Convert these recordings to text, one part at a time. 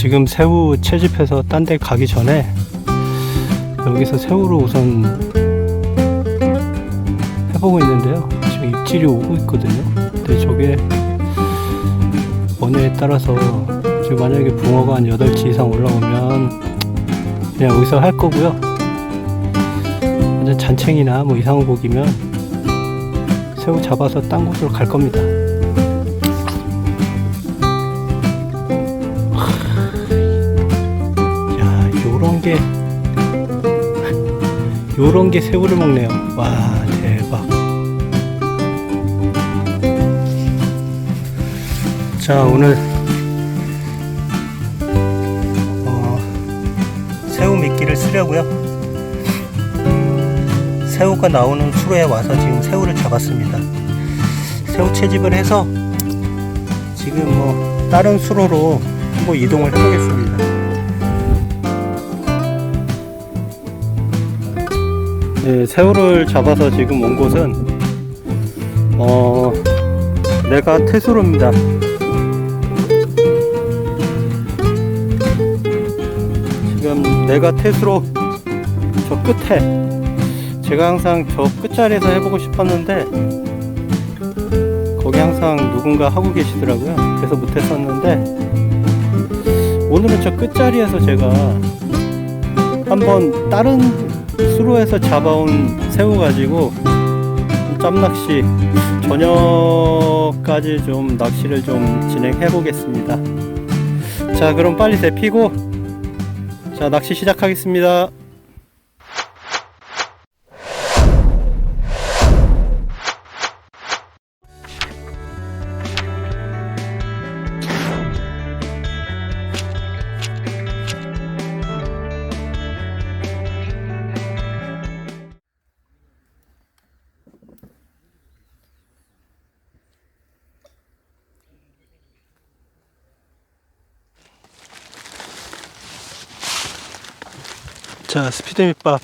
지금 새우 채집해서 딴 데 가기 전에 여기서 새우를 우선 해보고 있는데요. 지금 입질이 오고 있거든요. 근데 저게 원회에 따라서 지금 만약에 붕어가 한 8치 이상 올라오면 그냥 여기서 할 거고요. 완전 잔챙이나 뭐 이상한 고기면 새우 잡아서 딴 곳으로 갈 겁니다. 요런 게 요런 게 새우를 먹네요. 와, 대박. 자, 오늘 어, 새우 미끼를 쓰려고요. 새우가 나오는 수로에 와서 지금 새우를 잡았습니다. 새우 채집을 해서 지금 뭐 다른 수로로 한번 이동을 해보겠습니다. 네, 새우를 잡아서 지금 온 곳은 어 내가 태수로입니다. 지금 내가 태수로 저 끝에 제가 항상 저 끝자리에서 해보고 싶었는데 거기 항상 누군가 하고 계시더라고요. 그래서 못했었는데 오늘은 저 끝자리에서 제가 한번 다른 수로에서 잡아온 새우 가지고 짬낚시 저녁까지 좀 낚시를 좀 진행해 보겠습니다. 자, 그럼 빨리 데피고 자, 낚시 시작하겠습니다. 자, 스피드 밑밥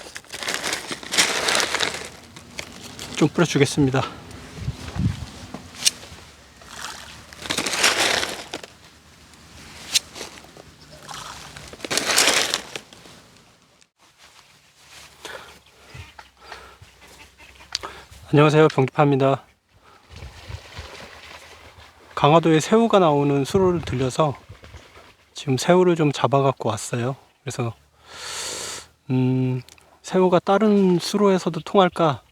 좀 뿌려 주겠습니다. 안녕하세요, 병기파입니다. 강화도에 새우가 나오는 수로를 들려서 지금 새우를 좀 잡아 갖고 왔어요. 그래서 음, 새우가 다른 수로에서도 통할까?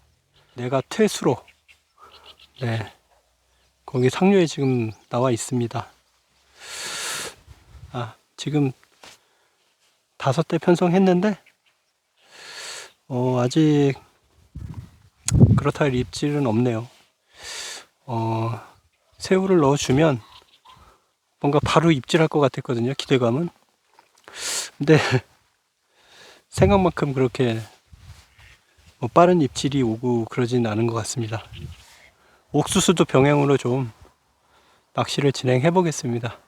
내가 퇴수로. 네. 거기 상류에 지금 나와 있습니다. 아, 지금 다섯 대 편성했는데, 어, 아직 그렇다 할 입질은 없네요. 어, 새우를 넣어주면 뭔가 바로 입질할 것 같았거든요. 기대감은. 근데 생각만큼 그렇게 뭐 빠른 입질이 오고 그러진 않은 것 같습니다. 옥수수도 병행으로 좀 낚시를 진행해 보겠습니다.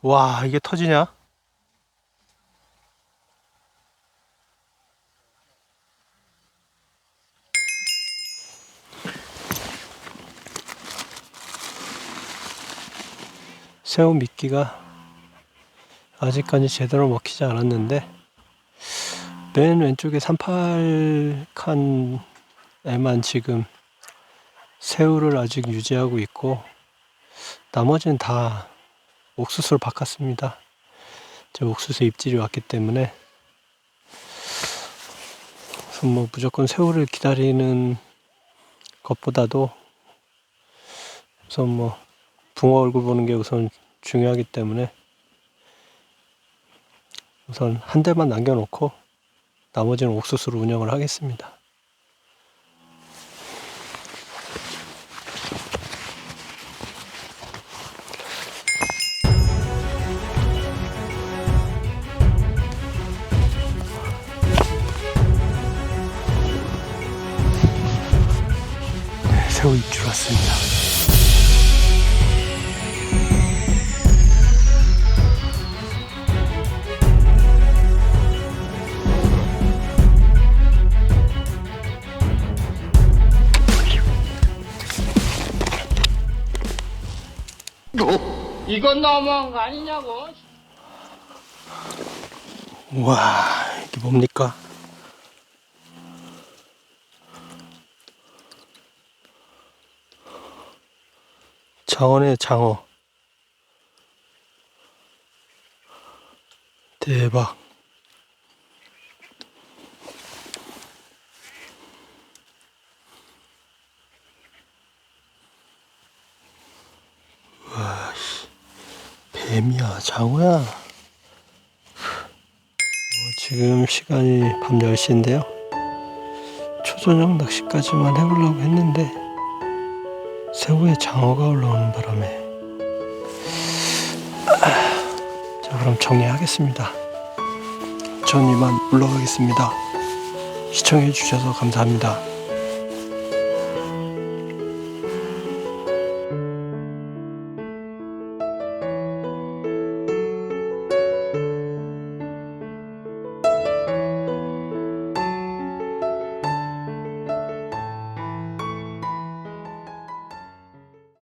와, 이게 터지냐? 새우 미끼가 아직까지 제대로 먹히지 않았는데 맨 왼쪽에 38칸에만 지금 새우를 아직 유지하고 있고 나머지는 다 옥수수로 바꿨습니다. 제 옥수수 입질이 왔기 때문에 그래서 뭐 무조건 새우를 기다리는 것보다도 우선 뭐 붕어 얼굴 보는 게 우선 중요하기 때문에 우선 한 대만 남겨놓고 나머지는 옥수수로 운영을 하겠습니다. 새우 입질 왔습니다. 이건 너무한 거 아니냐고. 와 이게 뭡니까? 장어네 장어. 대박. 와씨 뱀이야 장어야. 어, 지금 시간이 밤 10시인데요. 초저녁 낚시까지만 해보려고 했는데 새우에 장어가 올라오는 바람에 아, 자 그럼 정리하겠습니다. 전 이만 물러가겠습니다. 시청해 주셔서 감사합니다.